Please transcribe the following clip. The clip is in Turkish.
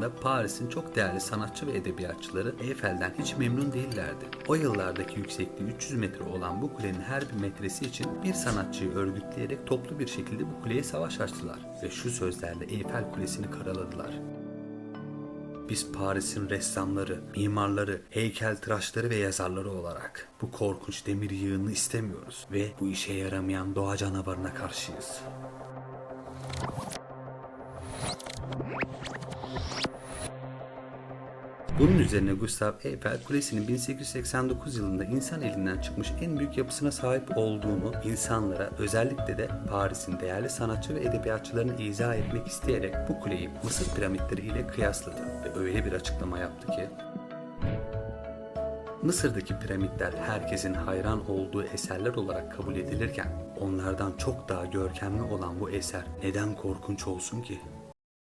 yıllarında Paris'in çok değerli sanatçı ve edebiyatçıları Eyfel'den hiç memnun değillerdi. O yıllardaki yüksekliği 300 metre olan bu kulenin her bir metresi için bir sanatçıyı örgütleyerek toplu bir şekilde bu kuleye savaş açtılar ve şu sözlerle Eyfel Kulesi'ni karaladılar. Biz Paris'in ressamları, mimarları, heykeltıraşları ve yazarları olarak bu korkunç demir yığını istemiyoruz ve bu işe yaramayan doğa canavarına karşıyız. Bunun üzerine Gustav Eiffel Kulesi'nin 1889 yılında insan elinden çıkmış en büyük yapısına sahip olduğunu insanlara özellikle de Paris'in değerli sanatçı ve edebiyatçılarını izah etmek isteyerek bu kuleyi Mısır piramitleri ile kıyasladı ve öyle bir açıklama yaptı ki Mısır'daki piramitler herkesin hayran olduğu eserler olarak kabul edilirken onlardan çok daha görkemli olan bu eser neden korkunç olsun ki?